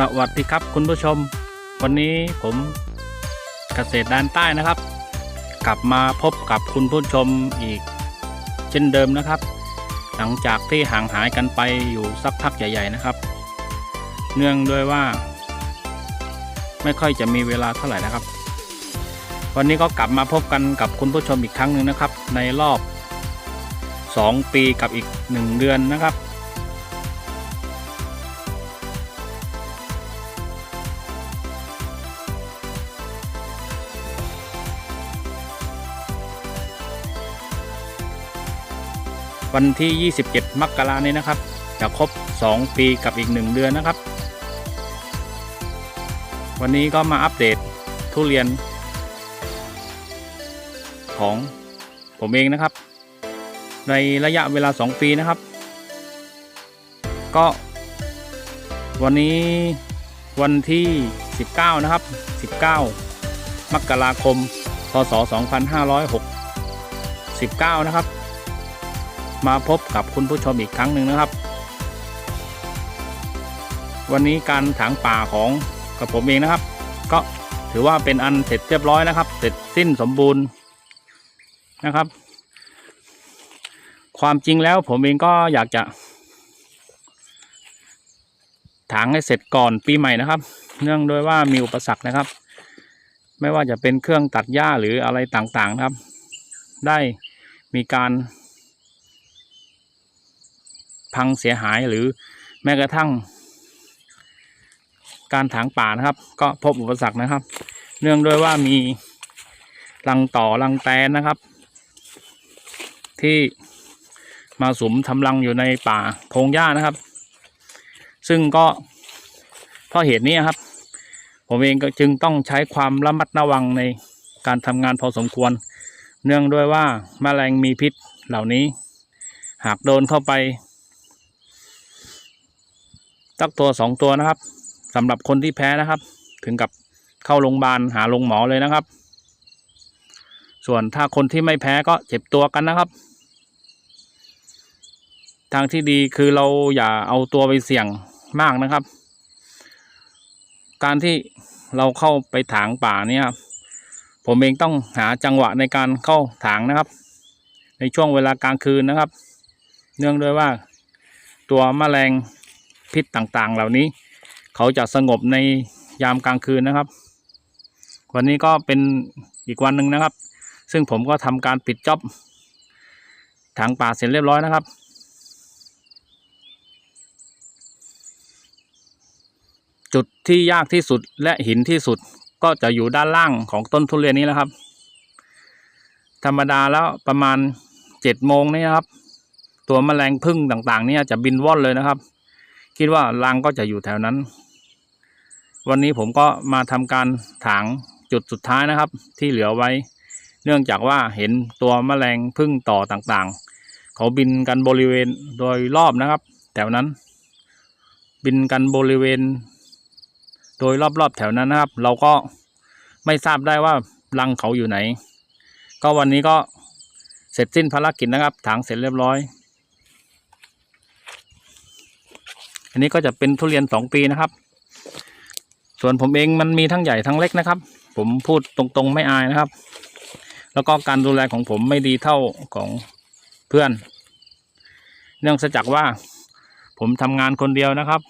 สวัสดีครับคุณผู้ชม วันนี้ผมเกษตรด้านใต้นะครับ กลับมาพบกับคุณผู้ชมอีก เช่นเดิมนะครับ หลังจากที่ห่างหายกันไปอยู่สักพักใหญ่ ๆนะครับ เนื่องด้วยว่า ไม่ค่อยจะมีเวลาเท่าไหร่นะครับ วันนี้ก็กลับมาพบกันกับคุณผู้ชมอีกครั้งหนึ่งนะครับ ในรอบ 2 ปีกับอีก 1 เดือนนะครับ วันที่ 27 มกรานี้นะครับ จะครบ 2 ปีกับอีก 1 เดือนนะครับ วันนี้ก็มาอัปเดตทุเรียน ของผมเองนะครับ ในระยะเวลา 2 ปีนะครับ ก็ วันนี้วันที่ 19 นะครับ 19 มกราคม พศ 2569 นะครับ มาพบกับคุณผู้ชมอีกครั้งหนึ่งนะครับ วันนี้การถางป่าของกับผมเองนะครับ ก็ถือว่าเป็นอันเสร็จเรียบร้อยนะครับ เสร็จสิ้นสมบูรณ์นะครับ ความจริงแล้วผมเองก็อยากจะถางให้เสร็จก่อนปีใหม่นะครับ เนื่องด้วยว่ามีอุปสรรคนะครับ ไม่ว่าจะเป็นเครื่องตัดหญ้าหรืออะไรต่างๆนะครับ ได้มีการ พังเสียหายหรือแม้กระทั่ง การถางป่านะครับ ก็พบอุปสรรคนะครับ เนื่องด้วยว่ามีรังต่อรังแตนนะครับ ที่มาสุมทำรังอยู่ในป่าพงหญ้านะครับ ซึ่งก็เพราะเหตุนี้ครับ ผมเองก็จึงต้องใช้ความระมัดระวังในการทำงานพอสมควร เนื่องด้วยว่าแมลงมีพิษเหล่านี้ หากโดนเข้าไป ตักตัวสองตัวนะครับสำหรับคนที่แพ้นะครับ ถึงกับเข้าโรงพยาบาลหาโรงหมอเลยนะครับ ส่วนถ้าคนที่ไม่แพ้ก็เจ็บตัวกันนะครับ ทางที่ดีคือเราอย่าเอาตัวไปเสี่ยงมากนะครับ การที่เราเข้าไปถางป่าเนี่ยครับผมเองต้องหาจังหวะในการเข้าถางนะครับ ในช่วงเวลากลางคืนนะครับ เนื่องด้วยว่าตัวแมลง พิษต่างๆ เหล่านี้ เขาจะสงบในยามกลางคืนนะครับ วันนี้ก็เป็นอีกวันหนึ่งนะครับ ซึ่งผมก็ทำการปิดจ็อบถางป่าเสร็จเรียบร้อยนะครับจุดที่ยากที่สุดและหินที่สุดก็จะอยู่ด้านล่างของต้นทุเรียนนี้แหละครับ ธรรมดาแล้วประมาณเจ็ดโมงนี่ครับ ตัวแมลงพึ่งต่างๆ เนี่ยจะบินว่อนเลยนะครับ คิดว่ารังก็จะอยู่แถวนั้น วันนี้ผมก็มาทำการถางจุดสุดท้ายนะครับ ที่เหลือไว้ เนื่องจากว่าเห็นตัวแมลงพึ่งต่อต่างๆ เขาบินกันบริเวณโดยรอบนะครับ แถวนั้น บินกันบริเวณ โดยรอบๆแถวนั้นนะครับ เราก็ไม่ทราบได้ว่ารังเขาอยู่ไหน ก็วันนี้ก็เสร็จสิ้นภารกิจนะครับถางเสร็จเรียบร้อย อันนี้ก็จะเป็นทุเรียนสองปีนะครับ ส่วนผมเองมันมีทั้งใหญ่ทั้งเล็กนะครับ ผมพูดตรงๆไม่อายนะครับ แล้วก็การดูแลของผมไม่ดีเท่าของเพื่อน เนื่องจากว่า ผมทำงานคนเดียวนะครับ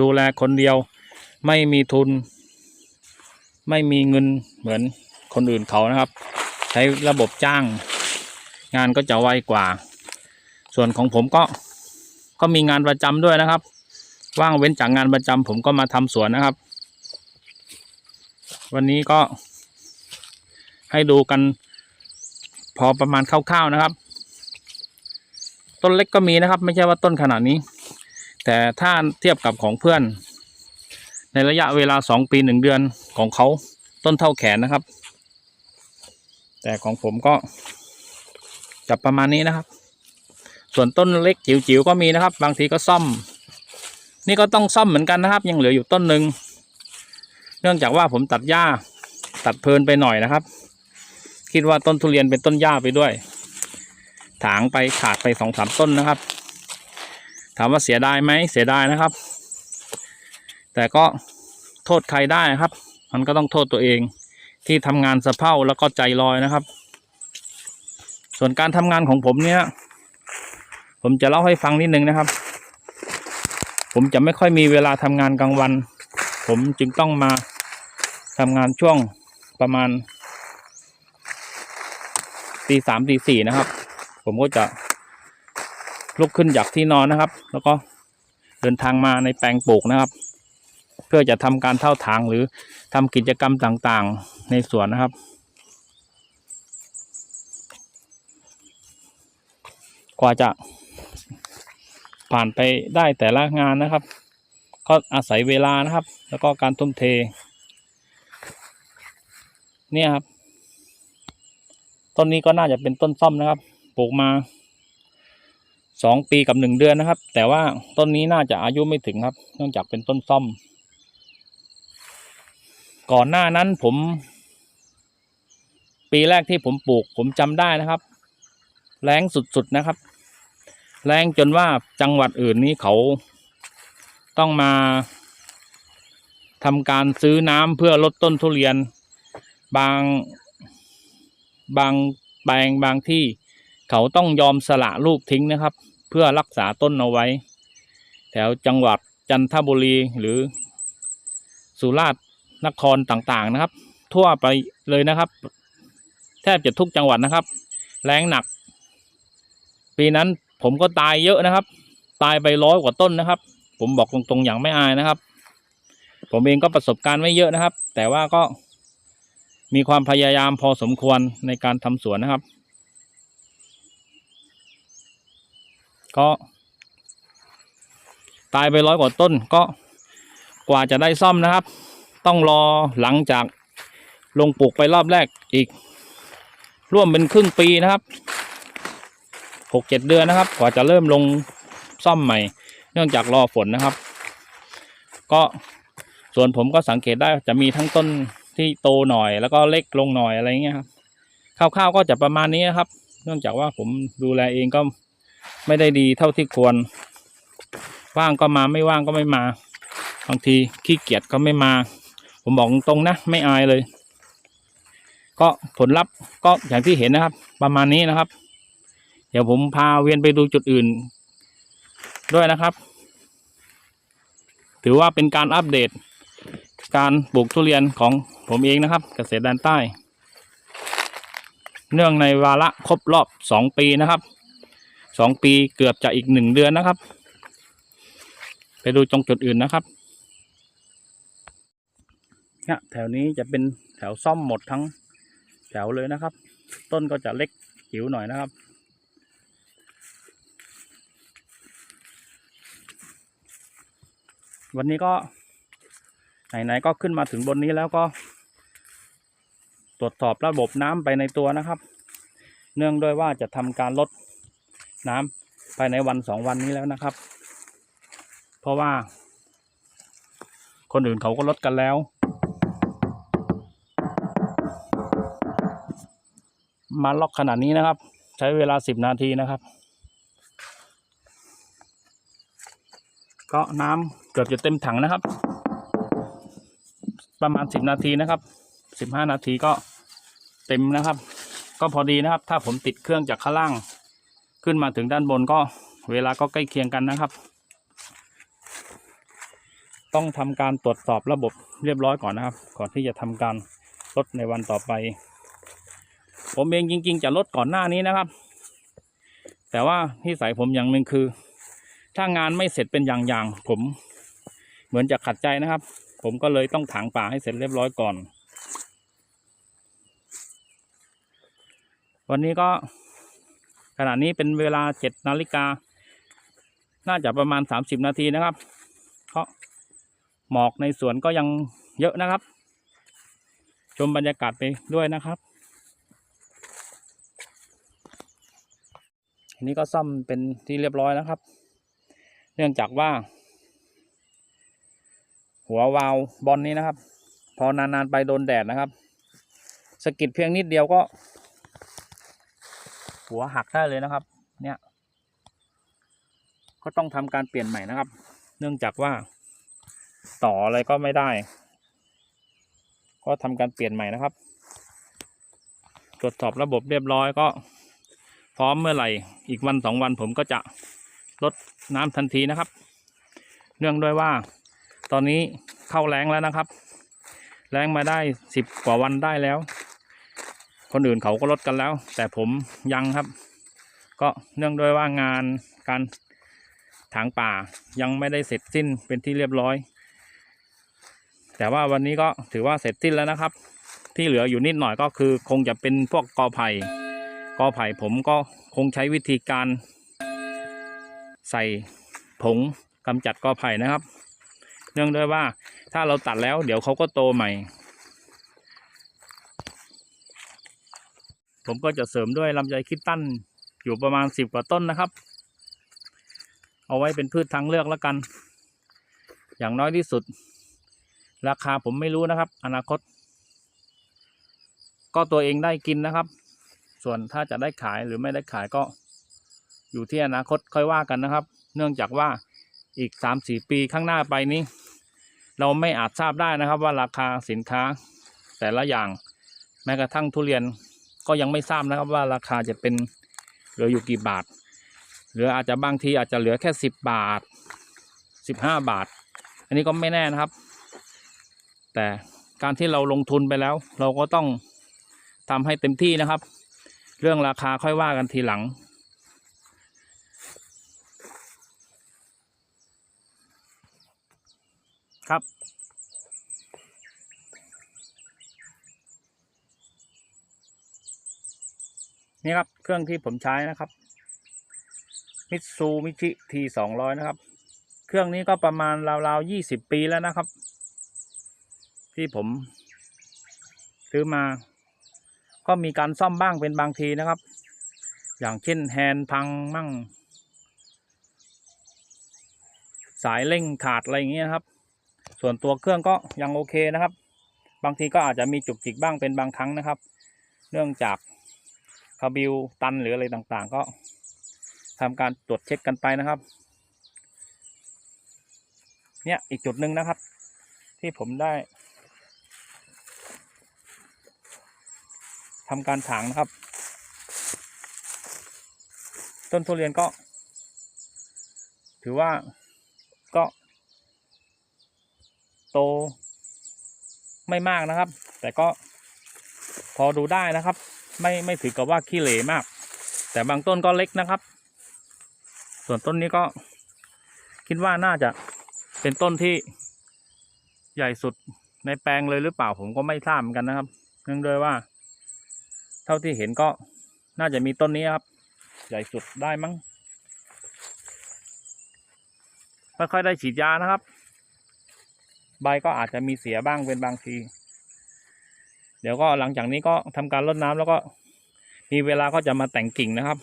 ดูแลคนเดียวไม่มีทุน ไม่มีเงินเหมือนคนอื่นเขานะครับ ใช้ระบบจ้าง งานก็จะไวกว่า ส่วนของผมก็ก็มีงานประจำด้วยนะครับ ว่างเว้นจากงานประจำผมก็มาทำสวนนะครับ วันนี้ก็ให้ดูกันพอประมาณคร่าวๆนะครับ ต้นเล็กก็มีนะครับ ไม่ใช่ว่าต้นขนาดนี้ แต่ถ้าเทียบกับของเพื่อน ในระยะเวลาสองปีหนึ่งเดือนของเขาต้นเท่าแขนนะครับ แต่ของผมก็จะประมาณนี้นะครับ ส่วนต้นเล็กจิ๋วๆก็มีนะครับ บางทีก็ซ่อม นี่ก็ต้องซ่อมเหมือนกันนะครับ ยังเหลืออยู่ต้นหนึ่งเนื่องจากว่าผมตัดหญ้าตัดเพลินไปหน่อยนะครับ คิดว่าต้นทุเรียนเป็นต้นหญ้าไปด้วย ถางไปขาดไปสองสามต้นนะครับ ถามว่าเสียดายไหมเสียดายนะครับ แต่ก็โทษใครได้ครับ มันก็ต้องโทษตัวเอง ที่ทำงานสะเพร่าแล้วก็ใจลอยนะครับ ส่วนการทำงานของผมเนี่ย ผมจะเล่าให้ฟังนิดนึงนะครับ ผมจะไม่ค่อยมีเวลาทำงานกลางวัน ผมจึงต้องมาทำงานช่วงประมาณตีสามตีสี่นะครับ ผมก็จะลุกขึ้นจากที่นอนนะครับ แล้วก็เดินทางมาในแปลงปลูกนะครับ เพื่อจะทำการเท่าถางหรือทำกิจกรรมต่างๆในสวนนะครับกว่าจะ ผ่านไปได้แต่ละงานนะครับ ก็อาศัยเวลานะครับ แล้วก็การทุ่มเท เนี่ยครับ ต้นนี้ก็น่าจะเป็นต้นซ่อมนะครับ ปลูกมาสองปีกับหนึ่งเดือนนะครับ แต่ว่าต้นนี้น่าจะอายุไม่ถึงครับ เนื่องจากเป็นต้นซ่อม ก่อนหน้านั้นผม ปีแรกที่ผมปลูกผมจำได้นะครับ แรงสุดๆนะครับ แรงจนว่าจังหวัดอื่นนี้เขาต้องมาทำการซื้อน้ำเพื่อลดต้นทุเรียน บางบางแปลงบางที่เขาต้องยอมสละลูกทิ้งนะครับ เพื่อรักษาต้นเอาไว้ แถวจังหวัดจันทบุรีหรือสุราษฎร์นครต่างๆนะครับ ทั่วไปเลยนะครับ แทบจะทุกจังหวัดนะครับ แรงหนัก ปีนั้น ผมก็ตายเยอะนะครับ ตายไปร้อยกว่าต้นนะครับ ผมบอกตรงๆอย่างไม่อายนะครับ ผมเองก็ประสบการณ์ไม่เยอะนะครับ แต่ว่าก็มีความพยายามพอสมควรในการทำสวนนะครับ ก็ ตายไปร้อยกว่าต้นก็กว่าจะได้ซ่อมนะครับ ต้องรอหลังจากลงปลูกไปรอบแรกอีก ร่วมเป็นครึ่งปีนะครับ หกเจ็ดเดือนนะครับ กว่าจะเริ่มลงซ่อมใหม่ เนื่องจากรอฝนนะครับ ก็ส่วนผมก็สังเกตได้จะมีทั้งต้นที่โตหน่อย แล้วก็เล็กลงหน่อยอะไรเงี้ยครับคร่าวๆก็จะประมาณนี้นะครับ เนื่องจากว่าผมดูแลเองก็ไม่ได้ดีเท่าที่ควร ว่างก็มาไม่ว่างก็ไม่มา บางทีขี้เกียจก็ไม่มา ผมบอกตรงนะ ไม่อายเลย ก็ผลลัพธ์ก็อย่างที่เห็นนะครับ ประมาณนี้นะครับ เดี๋ยวผมพาเวียนไปดูจุดอื่น ด้วยนะครับ ถือว่าเป็นการอัปเดต การปลูกทุเรียนของผมเองนะครับ เกษตรแดนใต้ เนื่องในวาระครบรอบสองปีนะครับสองปีเกือบจะอีกหนึ่งเดือนนะครับ ไปดูตรงจุดอื่นนะครับเนี่ยแถวนี้จะเป็นแถวซ่อมหมดทั้งแถวเลยนะครับ ต้นก็จะเล็กจิ๋วหน่อยนะครับ วันนี้ก็ไหนๆก็ขึ้นมาถึงบนนี้แล้วก็ ตรวจสอบระบบน้ำไปในตัวนะครับ เนื่องด้วยว่าจะทำการลดน้ำภายในวันสองวันนี้แล้วนะครับ เพราะว่าคนอื่นเขาก็ลดกันแล้ว มาล็อกขนาดนี้นะครับ ใช้เวลาสิบนาทีนะครับ ก็น้ำเกือบจะเต็มถังนะครับ ประมาณสิบนาทีนะครับสิบห้านาทีก็เต็มนะครับ ก็พอดีนะครับ ถ้าผมติดเครื่องจากข้างล่าง ขึ้นมาถึงด้านบนก็เวลาก็ใกล้เคียงกันนะครับ ต้องทำการตรวจสอบระบบเรียบร้อยก่อนนะครับ ก่อนที่จะทำการลดในวันต่อไป ผมเองจริง ๆ จะลดก่อนหน้านี้นะครับ แต่ว่าที่ใส่ผมอย่างหนึ่งคือ ถ้างานไม่เสร็จเป็นอย่างๆผมเหมือนจะขัดใจนะครับ ผมก็เลยต้องถางป่าให้เสร็จเรียบร้อยก่อน วันนี้ก็ขณะนี้เป็นเวลาเจ็ดนาฬิกา น่าจะประมาณสามสิบนาทีนะครับ เพราะหมอกในสวนก็ยังเยอะนะครับ ชมบรรยากาศไปด้วยนะครับอันนี้ก็ซ่อมเป็นที่เรียบร้อยนะครับ เนื่องจากว่า หัววาล์วบอลนี้นะครับ พอนานๆไปโดนแดดนะครับสกิดเพียงนิดเดียวก็ หัวหักได้เลยนะครับ เนี่ย ก็ต้องทำการเปลี่ยนใหม่นะครับ เนื่องจากว่า ต่ออะไรก็ไม่ได้ ก็ทำการเปลี่ยนใหม่นะครับ ตรวจสอบระบบเรียบร้อยก็ พร้อมเมื่อไหร่ อีกวันสองวันผมก็จะลด น้ำทันทีนะครับ เนื่องด้วยว่าตอนนี้เข้าแรงแล้วนะครับ แรงมาได้สิบกว่าวันได้แล้ว คนอื่นเขาก็ลดกันแล้ว แต่ผมยังครับ ก็เนื่องด้วยว่างานการถางป่ายังไม่ได้เสร็จสิ้นเป็นที่เรียบร้อย แต่ว่าวันนี้ก็ถือว่าเสร็จสิ้นแล้วนะครับ ที่เหลืออยู่นิดหน่อยก็คือ คงจะเป็นพวกกอไผ่กอไผ่ผมก็คงใช้วิธีการ ใส่ผงกำจัดกอไผ่นะครับ เนื่องด้วยว่าถ้าเราตัดแล้ว เดี๋ยวเขาก็โตใหม่ ผมก็จะเสริมด้วยลำไยคิดตั้นอยู่ประมาณสิบกว่าต้นนะครับ เอาไว้เป็นพืชทางเลือกแล้วกัน อย่างน้อยที่สุด ราคาผมไม่รู้นะครับ อนาคต ก็ตัวเองได้กินนะครับ ส่วนถ้าจะได้ขายหรือไม่ได้ขายก็ อยู่ที่อนาคตค่อยว่ากันนะครับ เนื่องจากว่าอีกสามสี่ปีข้างหน้าไปนี้ เราไม่อาจทราบได้นะครับว่าราคาสินค้า แต่ละอย่างแม้กระทั่งทุเรียนก็ยังไม่ทราบนะครับว่าราคาจะเป็นเหลืออยู่กี่บาทหรืออาจจะบางทีอาจจะเหลือแค่สิบบาทสิบห้าบาท อันนี้ก็ไม่แน่นะครับ แต่การที่เราลงทุนไปแล้ว เราก็ต้องทำให้เต็มที่นะครับ เรื่องราคาค่อยว่ากันทีหลัง ครับ นี่ครับเครื่องที่ผมใช้นะครับมิตซูมิชิทีสองร้อยนะครับ เครื่องนี้ก็ประมาณราวๆยี่สิบปีแล้วนะครับ ที่ผม ซื้อมา ก็มีการซ่อมบ้างเป็นบางทีนะครับ อย่างเช่นแฮนพังมั่ง สายเร่งขาดอะไรอย่างเงี้ยครับ ส่วนตัวเครื่องก็ยังโอเคนะครับ บางทีก็อาจจะมีจุกจิกบ้างเป็นบางครั้งนะครับ เนื่องจากคาบิลตันหรืออะไรต่างๆ ก็ทำการตรวจเช็คกันไปนะครับ เนี่ยอีกจุดหนึ่งนะครับ ที่ผมได้ทำการถางนะครับ ต้นทุเรียนก็ ถือว่าก็ โตไม่มากนะครับ แต่ก็พอดูได้นะครับ ไม่ไม่ถือกับว่าขี้เหร่มาก แต่บางต้นก็เล็กนะครับ ส่วนต้นนี้ก็คิดว่าน่าจะเป็นต้นที่ใหญ่สุดในแปลงเลยหรือเปล่าผมก็ไม่ทราบเหมือนกันนะครับ เนื่องด้วยว่า เท่าที่เห็นก็น่าจะมีต้นนี้ครับ ใหญ่สุดได้มั้งไม่ค่อยได้ฉีดยานะครับ ใบก็อาจจะมีเสียบ้างเป็นบางที เดี๋ยวก็หลังจากนี้ก็ทำการรดน้ำแล้วก็มีเวลาก็จะมาแต่งกิ่งนะครับ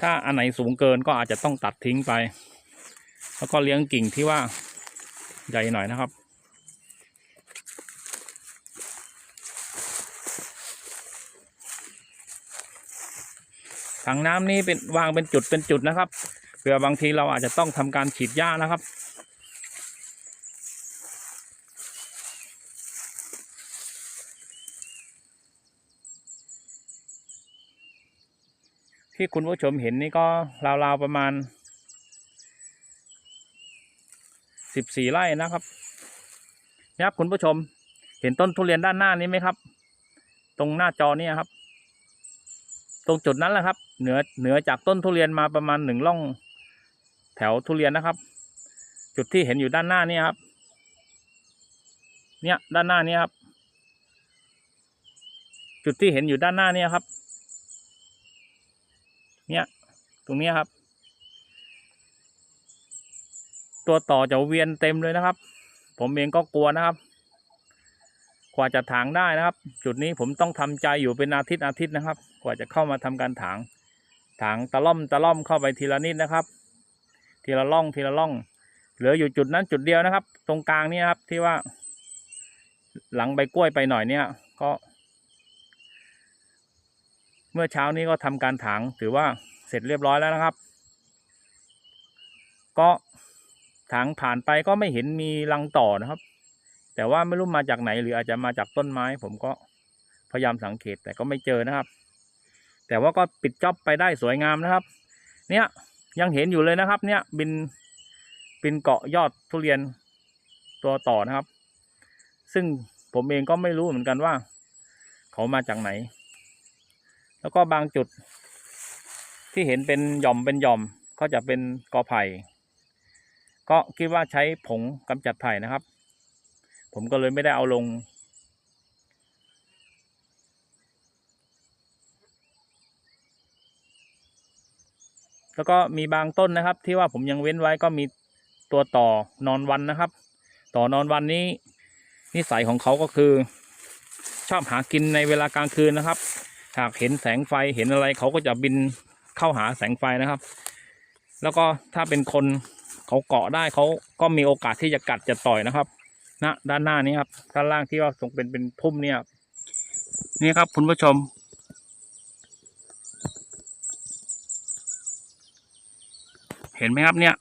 ถ้าอันไหนสูงเกินก็อาจจะต้องตัดทิ้งไป แล้วก็เลี้ยงกิ่งที่ว่าใหญ่หน่อยนะครับถังน้ำนี้เป็นวางเป็นจุดเป็นจุดนะครับเผื่อบางทีเราอาจจะต้องทำการฉีดหญ้านะครับ ที่คุณผู้ชมเห็นนี่ก็ราวๆประมาณสิบสี่ไร่นะครับนะครับคุณผู้ชม เห็นต้นทุเรียนด้านหน้านี้ไหมครับ ตรงหน้าจอเนี่ยครับ ตรงจุดนั้นแหละครับ เหนือเหนือจากต้นทุเรียนมาประมาณหนึ่งล่อง แถวทุเรียนนะครับ จุดที่เห็นอยู่ด้านหน้านี่ครับ เนี่ยด้านหน้านี้ครับ จุดที่เห็นอยู่ด้านหน้านี่ครับ เนี่ยตรงนี้ครับ ตัวต่อจะเวียนเต็มเลยนะครับ ผมเองก็กลัวนะครับ กว่าจะถางได้นะครับ จุดนี้ผมต้องทำใจอยู่เป็นอาทิตย์อาทิตย์นะครับ กว่าจะเข้ามาทำการถางถางตะล่อมตะล่อมเข้าไปทีละนิดนะครับ ทีละล่องทีละล่อง เหลืออยู่จุดนั้นจุดเดียวนะครับ ตรงกลางนี่ครับที่ว่า หลังใบกล้วยไปหน่อยเนี่ยก็ เมื่อเช้านี้ก็ทำการถางถือว่าเสร็จเรียบร้อยแล้วนะครับ ก็ถางผ่านไปก็ไม่เห็นมีรังต่อนะครับ แต่ว่าไม่รู้มาจากไหนหรืออาจจะมาจากต้นไม้ ผมก็พยายามสังเกตแต่ก็ไม่เจอนะครับ แต่ว่าก็ปิดจ็อบไปได้สวยงามนะครับ เนี่ยยังเห็นอยู่เลยนะครับ เนี่ยบินบินเกาะยอดทุเรียนตัวต่อนะครับ ซึ่งผมเองก็ไม่รู้เหมือนกันว่า เขามาจากไหน แล้วก็บางจุดที่เห็นเป็นหย่อมเป็นหย่อมก็จะเป็นกอไผ่ ก็คิดว่าใช้ผงกำจัดไผ่นะครับ ผมก็เลยไม่ได้เอาลง แล้วก็มีบางต้นนะครับ ที่ว่าผมยังเว้นไว้ก็มีตัวต่อนอนวันนะครับ ต่อนอนวันนี้นิสัยของเขาก็คือ ชอบหากินในเวลากลางคืนนะครับ หากเห็นแสงไฟเห็นอะไรเขาก็จะบินเข้าหาแสงไฟนะครับ แล้วก็ถ้าเป็นคนเขาเกาะได้เขาก็มีโอกาสที่จะกัดจะต่อยนะครับณด้านหน้านี้ครับด้านล่างที่ว่าทรงเป็นเป็นพุ่มเนี่ยนี่ครับคุณผู้ชม เห็นไหมครับเนี่ย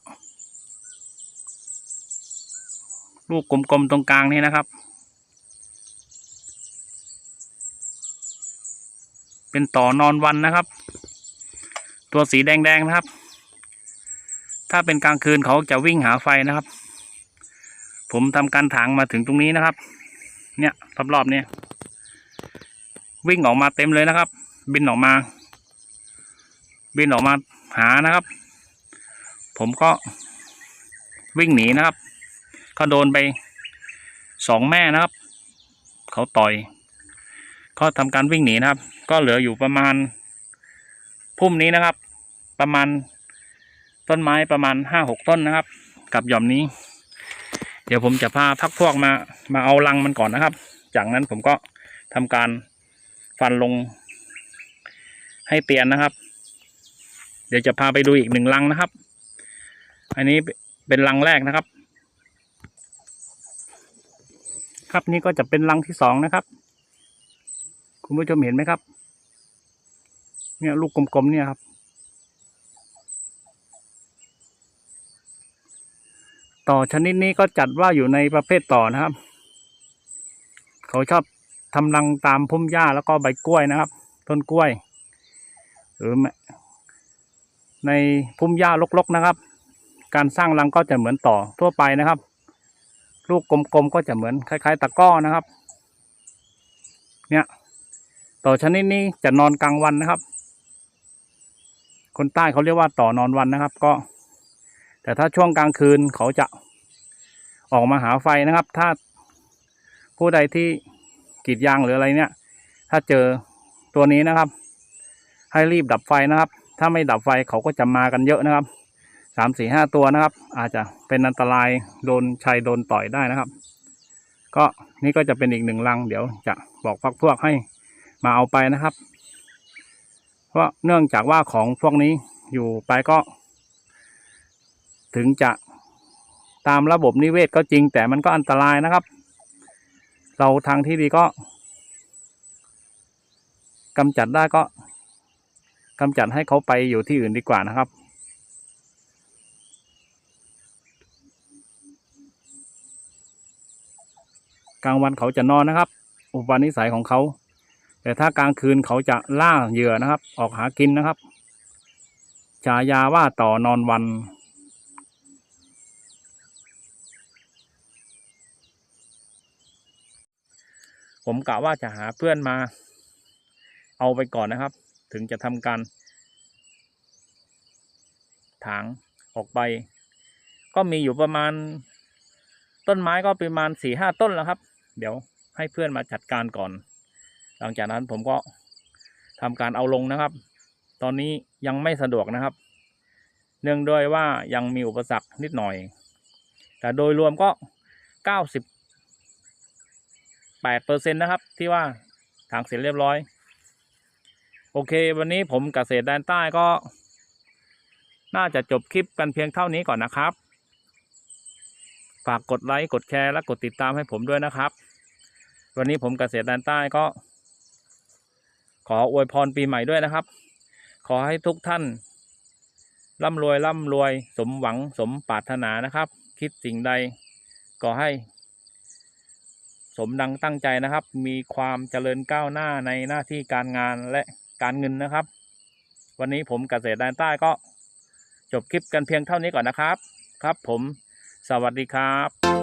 ลูกกลมๆตรงกลางนี่นะครับ เป็นต่อนอนวันนะครับ ตัวสีแดงๆนะครับ ถ้าเป็นกลางคืนเขาจะวิ่งหาไฟนะครับ ผมทำการถางมาถึงตรงนี้นะครับ เนี่ยรอบๆเนี่ยวิ่งออกมาเต็มเลยนะครับ บินออกมา บินออกมาหานะครับ ผมก็วิ่งหนีนะครับ ก็โดนไปสองแม่นะครับ เขาต่อย ก็ทำการวิ่งหนีนะครับ ก็เหลืออยู่ประมาณ พุ่มนี้นะครับ ประมาณต้นไม้ประมาณห้าหกต้นนะครับ กับหย่อมนี้ เดี๋ยวผมจะพาพักพวกมามาเอารังมันก่อนนะครับ จากนั้นผมก็ทำการฟันลง ให้เตียนนะครับ เดี๋ยวจะพาไปดูอีกหนึ่งรังนะครับ อันนี้เป็นรังแรกนะครับ ครับนี่ก็จะเป็นรังที่สองนะครับ คุณผู้ชมเห็นไหมครับ เนี่ยลูกกลมๆเนี่ยครับ ต่อชนิดนี้ก็จัดว่าอยู่ในประเภทต่อนะครับ เขาชอบทำรังตามพุ่มหญ้าแล้วก็ใบกล้วยนะครับ ต้นกล้วย หรือในพุ่มหญ้ารกๆนะครับ การสร้างรังก็จะเหมือนต่อทั่วไปนะครับ ลูกกลมๆก็จะเหมือนคล้าย ๆ ตะก้อนะครับ เนี่ยต่อชนิดนี้จะนอนกลางวันนะครับ คนใต้เขาเรียกว่าต่อนอนวันนะครับ ก็ แต่ถ้าช่วงกลางคืนเขาจะออกมาหาไฟนะครับ ถ้าผู้ใดที่กรีดยางหรืออะไรเนี่ย ถ้าเจอตัวนี้นะครับ ให้รีบดับไฟนะครับ ถ้าไม่ดับไฟเขาก็จะมากันเยอะนะครับสามสี่ห้าตัวนะครับ อาจจะเป็นอันตรายโดนชัยโดนต่อยได้นะครับ ก็นี่ก็จะเป็นอีกหนึ่งลัง เดี๋ยวจะบอกพักพวกให้มาเอาไปนะครับ เพราะเนื่องจากว่าของพวกนี้อยู่ไปก็ ถึงจะตามระบบนิเวศก็จริง แต่มันก็อันตรายนะครับ เราทางที่ดีก็กำจัดได้ก็กำจัดให้เขาไปอยู่ที่อื่นดีกว่านะครับกลางวันเขาจะนอนนะครับ อุปนิสัยของเขา แต่ถ้ากลางคืนเขาจะล่าเหยื่อนะครับ ออกหากินนะครับฉายาว่าต่อนอนวัน ผมกะว่าจะหาเพื่อนมา เอาไปก่อนนะครับ ถึงจะทำการถางออกไป ก็มีอยู่ประมาณ ต้นไม้ก็ประมาณสี่ห้าต้นแล้วครับ เดี๋ยวให้เพื่อนมาจัดการก่อน หลังจากนั้นผมก็ทำการเอาลงนะครับ ตอนนี้ยังไม่สะดวกนะครับ เนื่องด้วยว่ายังมีอุปสรรคนิดหน่อย แต่โดยรวมก็เก้าสิบแปดเปอร์เซ็นนะครับ ที่ว่าถางเสร็จเรียบร้อย โอเค วันนี้ผมเกษตรแดนใต้ก็ น่าจะจบคลิปกันเพียงเท่านี้ก่อนนะครับ ฝากกดไลค์กดแชร์และกดติดตามให้ผมด้วยนะครับ วันนี้ผมเกษตรแดนใต้ก็ ขออวยพรปีใหม่ด้วยนะครับ ขอให้ทุกท่านร่ำรวยร่ำรวย สมหวังสมปรารถนานะครับ คิดสิ่งใดก็ให้ สมดังตั้งใจนะครับ มีความเจริญก้าวหน้าในหน้าที่การงานและการเงินนะครับ วันนี้ผมเกษตรแดนใต้ก็จบคลิปกันเพียงเท่านี้ก่อนนะครับ ครับผม สวัสดีครับ